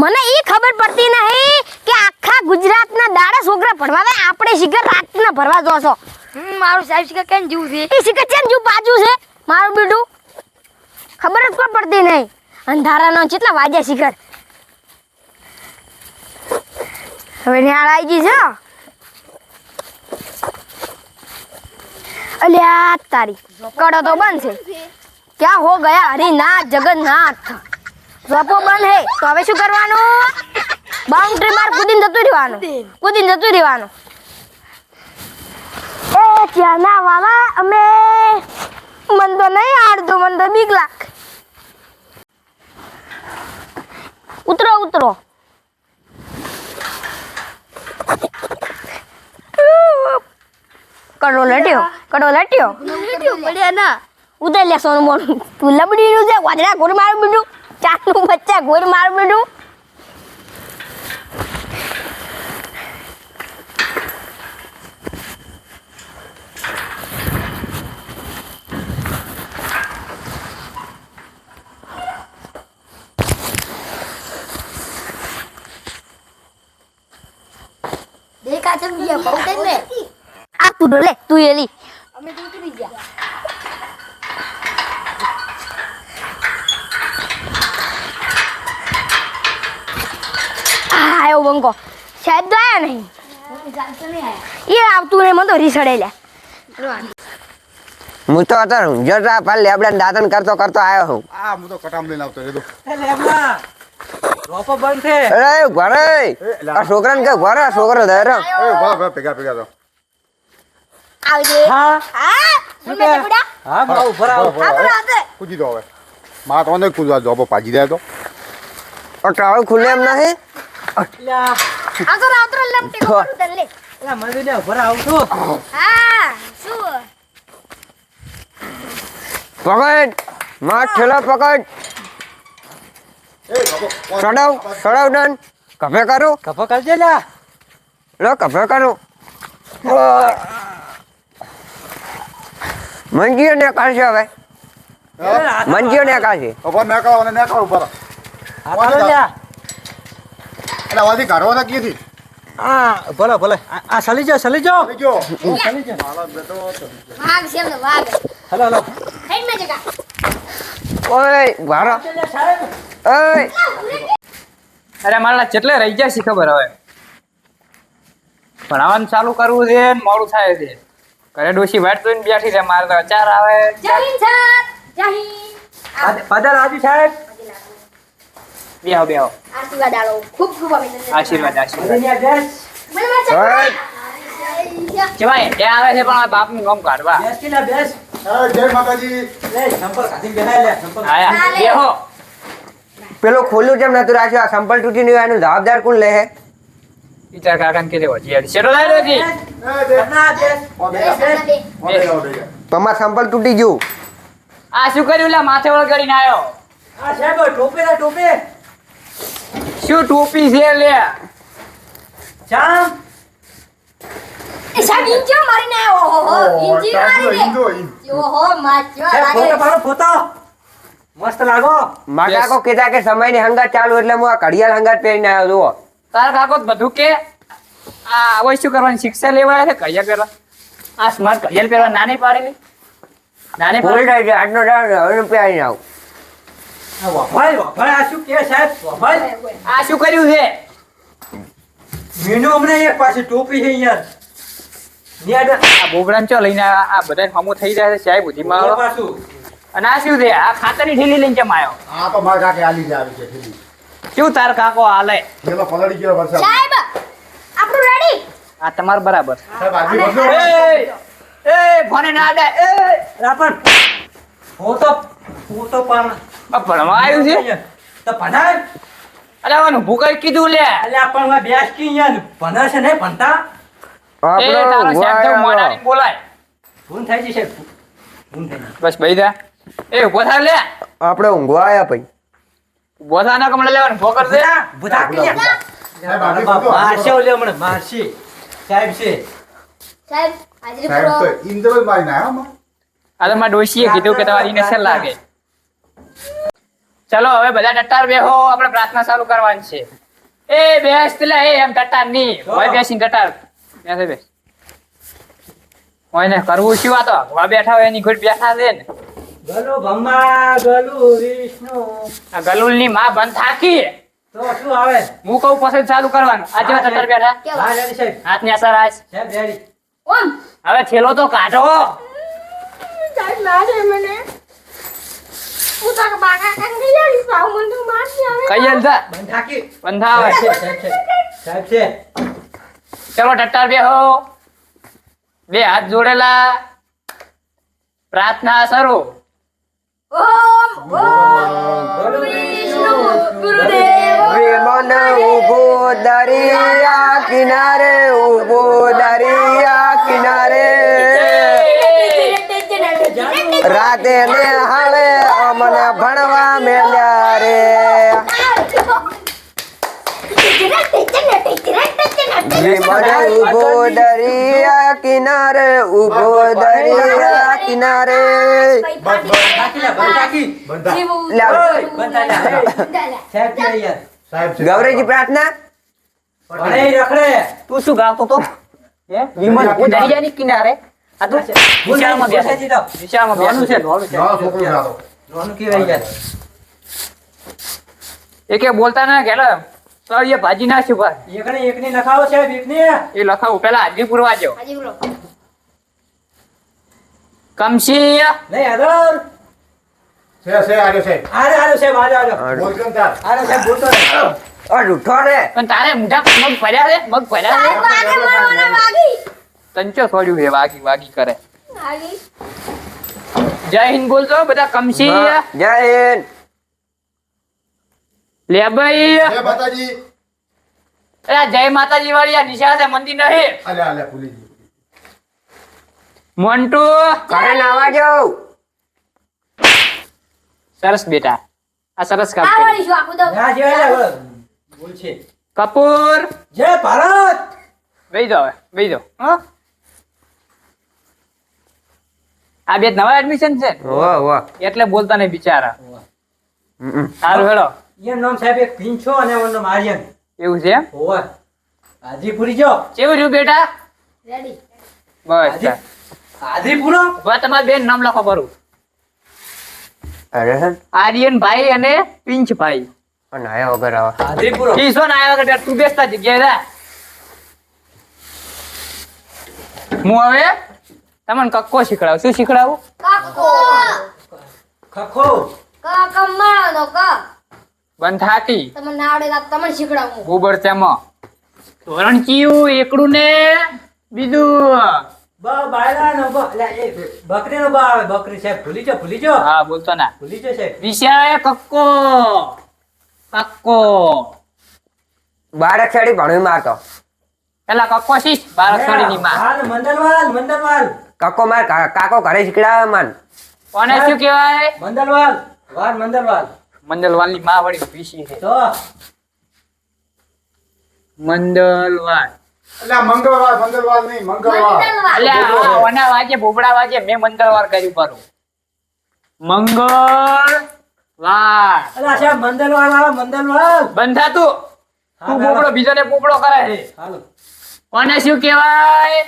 મને એ ખબર પડતી નહીં કે આખા ગુજરાતના દાડા છોકરા ભણવા આવે આપણે શિખર રાતના ભરવા જો છો. મારું સાહેબ શિખર કેમ જીવું છે? એ શિખર છે ને જો બાજુ છે? મારું બેટું? ખબર જ પણ પડતી નહીં? અંધારાનો કેટલા વાગ્યા શિખર હવે ન્યાળ આવી ગઈ છે અલ્યા તારી કડો તો બંધ છે. ક્યાં હો ગયા હરિનાથ જગન્નાથ? જોપો બંધ હે. તો હવે શું કરવાનું? બાઉન્ડ્રી માર કૂદીને જતું રહેવાનું. કૂદીને જતું રહેવાનું. એ ત્યાંના વાલા અમે મન તો નહીં આવડતું મન તો બીક લાગ. ઉતરો ઉતરો. કડો લટ્યો કડો લટ્યો. પડ્યા ના ઉદર લે સોનું મોનું. તું લબડીનું છે વાદળા ગોળ મારું બીડું ચાકનું બચ્ચા ગોળ માર બેડું. દેખા ચમ ગયા બહુ ટાઈમ આ તું લે તું એલી અમે તો ઉતરી ગયા આ આવ્યો બંકો સાહેબ તો આવ્યા નહીં. એ આવતું નહીં મને તો રીસડે લે. હું તો હતો ઊંઝા પાલ લેબડા દાંતન કરતો કરતો આવ્યો હું. આ હું તો કટામ લઈને આવતો રહ્યો રોપો બંધ છે. અરે ઘરે આ છોકરાને કે ઘરે આ છોકરો ધરે. એ ભા ભા ભેગા ભેગા તો આવજે. હા? હા? હા હું ઊભો રહો. ભરા, ભરા, હવે. કૂદી દો હવે. માં તો ને કૂદવા જોબો પાજી જાય તો. ટાળું ખુલ્લે એમ નહીં? લપટી કરું તને લે મને હા શું પકડ માર ઠેલો પકડ સડાવ સડાવ ડન કફે કરું કફે કરજે લા લો કફે કરું મંજીઓ ને કાઢશે હવે? મંજીઓ ને કાઢશે ઉપર અને ને કાઢો ઉપર હાથ લ્યા. એટલે વાથી કાઢવાના કીધી આ ભલે ભલે. આ- સલી જાઓ સલી જાઓ. સલી જાઓ. વાઘ છે વાઘ. હાલો હાલો. હેડમાં જગા. ઓય વારો. ઓય. અરે મારા કેટલે રહી જાય છે ખબર હવે. ભણાવવાનું ચાલુ કરવું છે ને મોડું થાય છે. ઘરે ડોશી વાટ જોઈને બેઠી છે મારે તો અચાર આવે. પધાર રાજુ સાહેબ. બેહો બેહો. આશીર્વાદ આલો. ખૂબ ખૂબ અભિનંદન. આશીર્વાદ આશીર્વાદ. કેવાય ત્યાં આવે છે પણ બાપનું ગમ કાઢવા. બેસ કે બેસ. જય માતાજી. લે, સંપલ કાઢીને બેહાય લે સંપલ. આયા બેહો. પેલું ખોલ્યું કેમ નતું રાખ્યું આ સંપલ તૂટી નહીં એનું જવાબદાર કોણ લે હે? ઈચાર કાકાને કે દેવો યાર શેઠો થાય રોજી એ જય ના, બેસ. ઓ બેગા બે ઓ બેગા ઓ બેગા તમાર સંપલ તૂટી ગયું. આ શું કર્યું? લા માથે વળગાડીને આવ્યો આ સાહેબ ટોપે ટોપે. શું ટોપી છે લે? જામ સાહેબ ઇન્જો મારીને ઓહો ઓહો, ઇન્જી મારી ઈંધો, દે ઈંધો. ઓહો માચ્યો ફોટો પાડો ફોટો. મસ્ત લાગો. મારા કાકો કીધા કે સમયની હંગાત ચાલુ એટલે હું આ ઘડિયાળ હંગાત પહેરીને આવ્યો જુઓ. તારા કાકો તો બધું કે આ હવે શું કરવાની શિક્ષા લેવાય છે? કયા પહેરવા. આ સ્માર્ટ ઘડિયાળ પહેરવા નાની પાડેલી. નાની પાડેલી. આજનો દાડો હવે પહેરીને આવું. વભાઈ વભાઈ આ શું કે સાહેબ? વભાઈ આ શું કર્યું છે? મીનુ હમણાં એક પાછી ટોપી છે યાર. આ બોબડાને ચો લઈને આ આ બધા હમો થઈ જાય છે સાહેબ ન્યા પાછું. અને આ શું છે? આ ખાતરની ઠેલી લઈને કેમ આવ્યો આ તો મારા કાકે આલી આવી છે ઠીક. શું તાર કાકો હાલે? પેલો પલળી ગયો વરસાદ. સાહેબ આપણું રેડી આ તમાર બરાબર. સાહેબ આગળ વધો. એ એ ફોને ના દે એ. રાપણ ફોટો ફોટો પણ આ ભણવા આવ્યું છે? તો ભણાય. અરે આનું ભૂકાઈ કીધું લે. અલ્યા પણ માં બેસ કી યાર ભણે છે ને ભણતા? આપણો બોલાય. ફોન થઈ જશે. ફોન થઈ બસ ભાઈ દા એ ઊભો થા લે. આપણે ઊંઘવા આવ્યા પછી ઊભો થા ના કમળા લેવાનું ફોકર દે. બુધા કી. મારશે ઓલે હમણાં મારશે. સાહેબ છે. સાહેબ હાજરી સાહેબ તો ઈંધો મારી ના આમાં. આ તો મારા ડોશીએ કીધું કે તમારી સર લાગે. ચલો હવે બધા ટટ્ટાર બેહો આપણે પ્રાર્થના ચાલુ કરવાની છે. એ બેસ લે એ એમ ટટ્ટારની. હોય બેસીને ટટ્ટાર. બેસે બેસ. હોય ને કરવું શું આ તો? બેઠા હોય એની ઘોડ બેઠા છે ને. ગલુ બ્રહ્મા ગલુ વિષ્ણુ. આ ગલુલની માં બંધ થાકી. તો શું આવે? હું કહું પછી ચાલુ કરવાનું. આજે ટટ્ટાર બેઠા. હા રેડી સાહેબ. હાથની અસર આજ સાહેબ રેડી. ઓમ. હવે છેલો તો કાઢો. સાહેબ મારે મને. હું તારા બાકા ગઈ પાવ મને તો મારતી આવે કઈ જા બંધ થાકી બંધ આવે સાહેબ છે સાહેબ છે ચલો ટટ્ટાર બેહો બે હાથ જોડેલા પ્રાર્થના શરૂ ઓમ ઓમ વિષ્ણુ ગુરુદેવ વિમન ઊભો દરિયા કિનારે ઊભો દરિયા કિનારે રાતે ને હાળે અમને ભણવા મેલ્યા રે. ઊભો દરિયા કિનારે ઊભો દરિયા કિનારે. ગૌરીજી પ્રાર્થના? તું શું ગાતો તો? વિમલ દરિયાની કિનારે. વિશાળમાં બેસે. વિશાળમાં નોનું છે નોનું છે. નાનો છોકરો છે આ તો. નોનું કહેવાય યાર એ કે ના ગેલો તળિયે ભાજી નાખ્યું ભાઈ. એકને એકની નખાવો સાહેબ એકની એ લખાવું પેલા હાજરી પૂરવા જો કમસી નહીં છે છે છે. આરે તાર? આરે બોલતો રે પણ તારે મોઢા મગ ભર્યા છે? મગ ભર્યા છે? તંચો છોડ્યું છે વાગી વાગી કરે. જય હિન્દ બોલતો બધા કમસી જય હિન્દ. લે ભાઈ. જય માતાજી. અરે જય માતાજી વાળી આ નિશાળ છે મંદિર નહીં. અલે અલે ભૂલી ગઈ મોન્ટુ. ઘરે નાવા જાઉં. સરસ બેટા. આ સરસ કામ કર્યું. કપૂર. જય ભારત. બેહી જાઓ હવે, બેહી જાઓ. હો? આ બે નવા એડમિશન છે? વાહ વાહ. એટલે બોલતા નહીં બિચારા. સારું હેડો. એમ નામ સાહેબ એક પિંછો અને એનું નામ આર્યન. એવું છે એમ? હોવે. હાજીપુરી જો. કેવું રહ્યું બેટા? રેડી બસ હાજી પૂરો હવે તમારે બેન નામ લખો બરું આર્યન ભાઈ અને પિંચ ભાઈ અને આયા વગર આવા. ના તું બેસતા જગ્યાએ જા. હું હવે તમને કક્કો શીખડાવું. શું શીખડાવું? કક્કો. કક્કો. કકમાનો ક બંધાતી તમને ના આવડે તમને શીખડાવું. ગોબર તેમાં ધોરણ કયું? એકડું ને બીજું. બ બાયલા બ. લે બકરી નો બ આવે. બકરી સાહેબ ભૂલી જો ભૂલી જો હા બોલતો ના. ભૂલી જો સાહેબ. વિષય કક્કો. કક્કો. બાળક સાડી ભણવી મારતો પેલા કક્કો શીખ. બાર અઠવાડિયની માં હાલ મંડલવાલ મંડલવાલ. કાકો માર કાકો ઘરે શીખડાવે મન કોને શું કહેવાય? મંડલવાલ વાર મંડલવાલની માં વળી પીસી છે. તો? મંડલવાલ અલ્યા મંગળવાર મંગળવાર નહીં મંગળવાર. મંડલવાર. ઓના વાજે બોબડા વાજે મેં મંગળવાર કર્યું પારું મંગળ વાર અલા સાહેબ મંડલવાલ આવે મંડલવાલ બંધ થા તું. બીજાને બોબડો કરે છે. હાલો. કોને શું કહેવાય?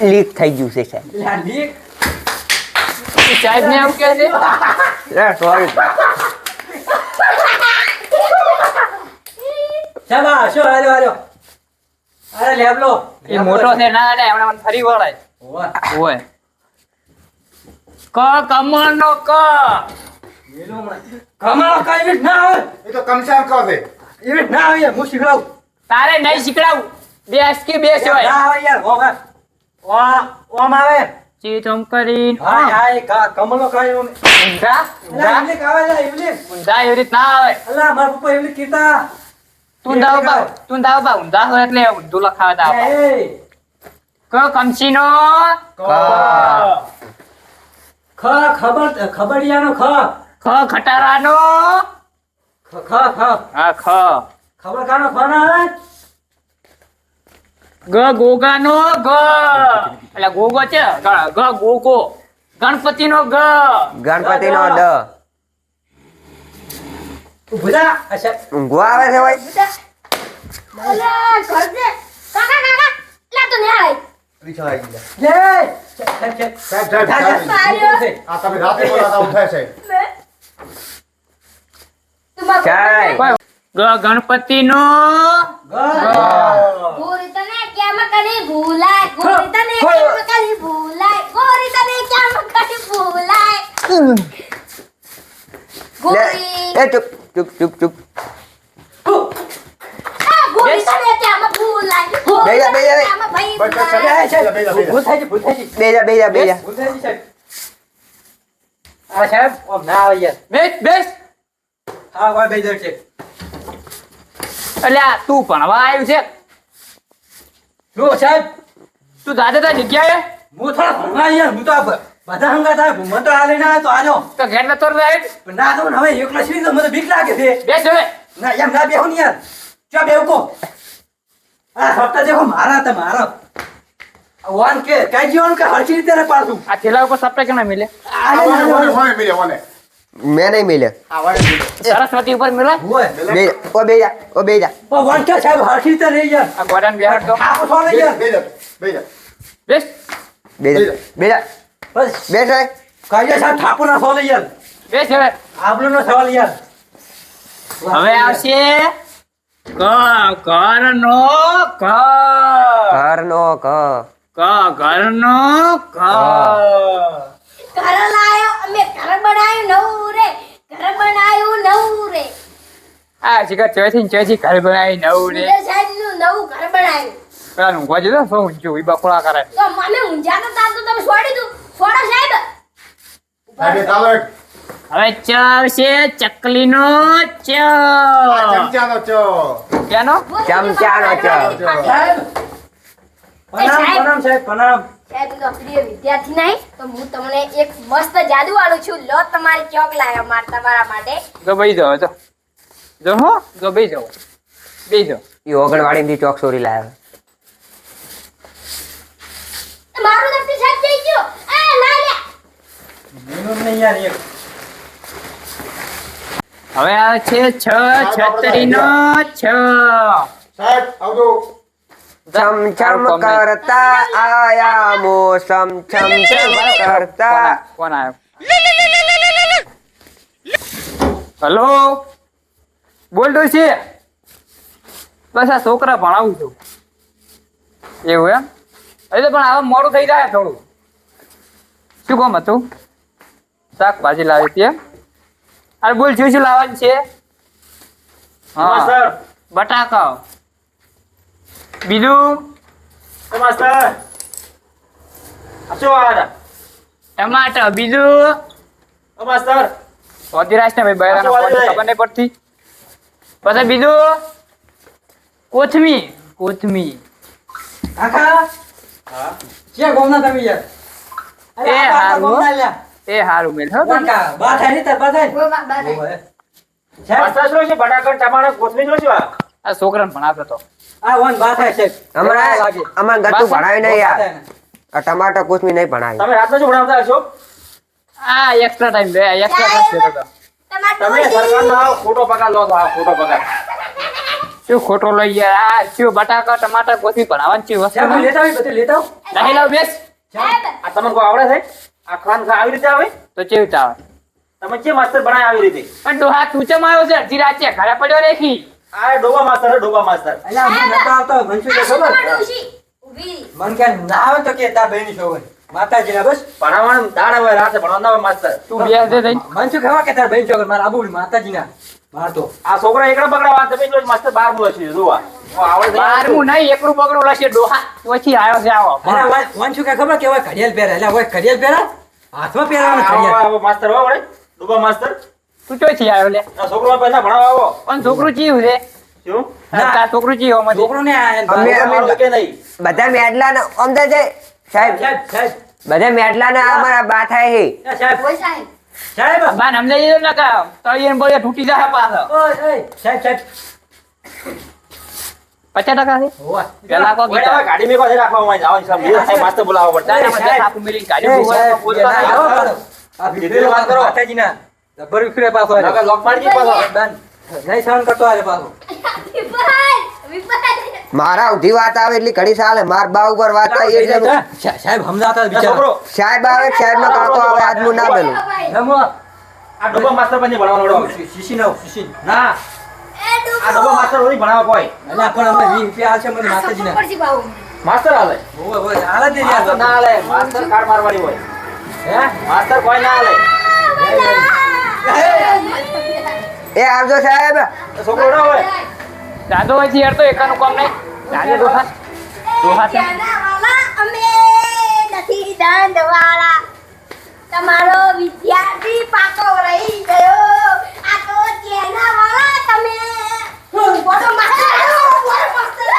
લીક થઈ ગયું છે સાહેબ. સાહેબ ને એવું કે છે? લે, sorry. શું હાલ્યો હાલ્યો? અરે લેબલો એ મોટો છે ના મને ફરી વળાય. ઓય ક કમળ નો ક. કમાળો કઈ ના આવે. એ તો કમસામ કહે એવી ના આવે હું શીખડાવું. તારે નહીં શીખડાવું. બેસ કે બેસ ના હોય આવે યાર ઓમ આવે. ઓમ ઓમ આવે. ચીચમ કરીને. હા હા. એ કમલો કાંઈ ઓમ. ઊંધા ઊંધા. આવે લા ઇવલીક. ઊંધા એવી રીત ના આવે. અલા મારા પપ્પા ઇવલીક કીધા. તું દાવ બા તું દાવ બા ઊંધા હોય એટલે ઊંધું લખાવે દાવ બા. ક કમચીનો ક. ખ ખબર ખબડિયાનો ખ. ખ ખટારાનો ખ ખ ખ. હા ખ. ખબર કાનો ખ ના આવે ગ ગોગાનો ગ એટલે ગોગો છે ગ ગ ગોગો ગ ગણપતિનો ગ ગણપતિનો ડ ઊભું થા. આ સાહેબ ઊંઘવા આવે છે ભાઈ અલા, ઘરને. કાકા, કાકા. લા તો નહીં આવે. પીછળ આવી ગયા. જય. સાહેબ, સાહેબ, સાહેબ. સાહેબ, સાહેબ, સાહેબ. ઊભું થઈ. આ તમે રાતે બોલાતા ઉઠાય છે તું માર ચાલ. કોઈ નો ગણપતિનો ગોરી તને કેમ કરી ભૂલાય? ગોરી તને કેમ કરી ભૂલાય? ગોરી તને કેમ કરી ભૂલાય? ગોરી. એ ચૂપ ચૂપ ચૂપ ચૂપ. ગોરી તને કેમ ભૂલાય? બેજા, બેજા. બેજા, બેજા. બેજા બેજા બેજા. આ સાહેબ. આમ ના આવે યાર બેસ બેસ. હા ભાઈ બેદર છે અલ્યા તું ભણવા આવ્યું છે? જો સાહેબ તું દાદા તા જગ્યાએ હું થોડા ભણવા આવ્યા હું તો બધા હંગા થાય મને તો ના તો આજો. તો ઘેર નતો રહે ના તો હવે એકલો છે તો મને બીક લાગે છે. બેસ હવે. ના એમ ના બેહો ને યાર. ચા બેહો કો આ હપ્તા દેખો મારા હતા મારા. વાન કે કઈ જીવન કે હરખી રીતે ને પાડું. આ થેલા ઉપર સપ્લાય કેમ મિલે? આ વાને, મિલે, વાને. મેં નહીં મિલે આ. સરસ્વતી ઉપર મિલે. ઓ બેજા ઓ બેજા સાહેબ હરખી તો રહી યાર આ ગોડાને બેહાડ તો ને બેજા, બેજા. બેસ. બેજા બેજા બસ. કાજે સાહેબ ઠાકોર ના સોલે યાર બેસ હવે. આપણો નો સવાલ યાર હવે આવશે. ક ઘરનો ક. ઘરનો ક. ક ઘરનો ઘર લાયો અમે ઘર બનાવ્યું નવું રે ઘર બનાવ્યું નવું રે આ શિખર ચોથી ને ચોથી ઘર બનાવી નવું ને નવું ઘર બનાવ્યું. પેલા ઊંઘવા જતો શું ઊંચું ઈ બકોળા કરે. તો મને ઊંઝા તો તાર તો તમે છોડી દઉં છોડો સાહેબ. સાહેબ, ચાલો એક. હવે ચ આવશે ચકલીનો ચ. ચમચાનો ચો. કેનો ચમચાનો ચ. પ્રણામ પ્રણામ સાહેબ પ્રણામ. સાહેબ તો પ્રિય વિદ્યાર્થી નહીં તો હું તમને એક મસ્ત જાદુ વાળું છું. લો તમારી ચોક લાવ્યો માર તમારા માટે. ગભાઈ જાઓ તો જો હો જો બે જાઓ. બે જાઓ. એ ઓગણવાડી ની ચોક ચોરી લાવ્યો મારું દફતર સાહેબ જઈ ગયો. એ લા લે. મેનું નહીં યાર એક. હવે આ છે છ છત્રીનો છ. સાહેબ, આવજો. છમ કરતા આયા મોસમ છમ છમ કરતા. કોણ આવ્યો હલો? બોલ છે બસ આ છોકરા ભણાવું છું. એવું એમ? એટલે પણ હવે મોડું થઈ જાય થોડું. શું કામ હતું? શાકભાજી લાવી હતી એમ? અરે બોલ શું શું લાવવાનું છે? હા. સર બટાકા. બીજું? ટમાટર. બીજું? વધિરાજ ને ભાઈ વાળી ખબર નહીં પડતી. પછી બીજું? કોથમી કોથમી કાકા? હા? કે ગોમના તમે યાર? એ આ હારું. ગોમના લ્યા. એ હારું મેલ હો કોણ બા થાય ને તાર બા થાય. ઓ બા બા ઓય. સાહેબ આ? છોકરાને ભણાવતો તો આ વન બા થાય સાહેબ અમારે લાગે. ગતું ભણાવી નહીં યાર. આ ટમાટર કોથમી નહીં ભણાવી. તમે રાતનો જ ભણાવતા હશો? આ એક્સ્ટ્રા ટાઈમ બે એક્સ્ટ્રા ક્લાસ લેતો તમે સરકારનો ખોટો પગાર લો છો, ખોટો પગાર. શું ખોટો લઈ ગયા? આ શું બટાકા ટમાટર કોથી ભણાવવાની છે વસ્તુ લેતા આવી બધું લેતા આવું. નહીં લાવ બેસ. આ તમને કોઈ આવડે છે? આ ખાન ખા આવી રીતે આવે? તો કેવી રીતે આવે? તમે કે માસ્તર બનાય આવી રીતે? પણ ડોહા તું ચમ આવ્યો છે અડધી રાતે ઘરે પડ્યો રેખી આ ડોબા માસ્તર ડોબા માસ્તર. અલ્યા હું નતો આવતો મનસુ કે ખબર. મન કે ના આવે તો કે તા બહેની છો માતાજીના બસ ભણાવવાનું દાડા હોય રાતે ભણવાના હોય માસ્તર. તું બેસ દે થઈ મનસુ ખાવા કે તાર ભાઈ છો મારા આબુ માતાજીના? માર તો. આ છોકરા એકડા પકડાવા તમે જો માસ્તર બાર બોલે છે જોવા. હું આવડે છે. બારમું. નહીં એકડું બગડું લશે ડોહા. પછી આવ્યો છે આવો. અરે વાય કે ખબર કે હોય ઘડિયાળ પહેરે? એટલે હોય ઘડિયાળ પહેરા? હાથમાં પહેરાવાનું ઘડિયાળ. માસ્તર હો વળે. ડોબા માસ્તર. તું ચોથી આવ્યો લે. આ છોકરો પહેલા ભણાવવા આવો. પણ છોકરું ચીયું છે. શું? ના. છોકરું ચીયો અમે- કે નહીં બધા મેડલા ને અમદા છે સાહેબ સાહેબ બધા મેટલા ના અમારા બા થાય હે સાહેબ ઓય સાહેબ સાહેબ બાન સમજાઈ દીધું ને કે તળિયે ને તૂટી જાય પાછો ઓય સાહેબ સાહેબ પચાસ ટકા છે પેલા કો ગાડી મેં કોઈ રાખવા બે સાહેબ એ મને સાહેબ. થાપુ મેલીને ગાડી બોલાવો, બોલતો ના, નહીં. ના, ના. આ ભીતરેલો વાત કરો. માતાજીના. જબ્બર વિખરે પાછો લોક મારી પાછો. બંધ. નહીં સહન કરતો આજે પાછો. મારા ઉધી વાત આવે એટલી ઘડી સાલે. માર બા ઉપર વાત થાય એ સાહેબ સમજાતા બિચારો સાહેબ આવે સાહેબ નો કાકો આવે આજ ના બેલું. નમો આ ડબ્બો માસ્ટર પાસે ભણાવવાનો. શીશી નો શીશી. ના. આ ડબ્બો માસ્ટર ઓરી ભણાવવા કોઈ. અલા, પણ અમે 20 રૂપિયા આલશે મને માતાજીના. માસ્તર માસ્ટર આલે. ઓય ઓય આલે દે માસ્તર ના આલે. માસ્ટર કાર મારવાની હોય. હે? માસ્ટર કોઈ ના હાલે એ આવજો સાહેબ. છોકરો ના હોય? દાદો હોય છે યાર તો એકાનું કામ નહીં. દાદે ડોહા ડોહા છે. તમારો વિદ્યાર્થી પાકો રહી ગયો. આ તો જેના વાળા તમે. બોલો માસ્ટર. બોલો માસ્ટર.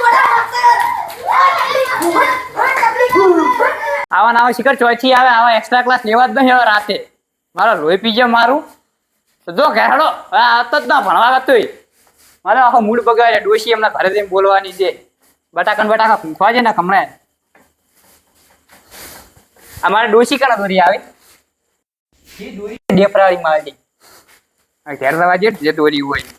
બોલો માસ્ટર. આવા નાવા શિખર ચોથી આવે આવા એક્સ્ટ્રા ક્લાસ લેવા જ નહીં હવે રાતે. મારો લોહી પીજે મારું. જો ઘેડો આ તો જ ના ભણવા ગતું મારે આખો મૂડ બગાડે ડોશી એમના ઘરે જઈને બોલવાની છે. બટાકન બટાકા ફૂંકવા છે ને હમણાં. અમારે ડોશી કના દોરી આવે. ડેપરાળી મારી ઘેર રવા જે દોરી હોય.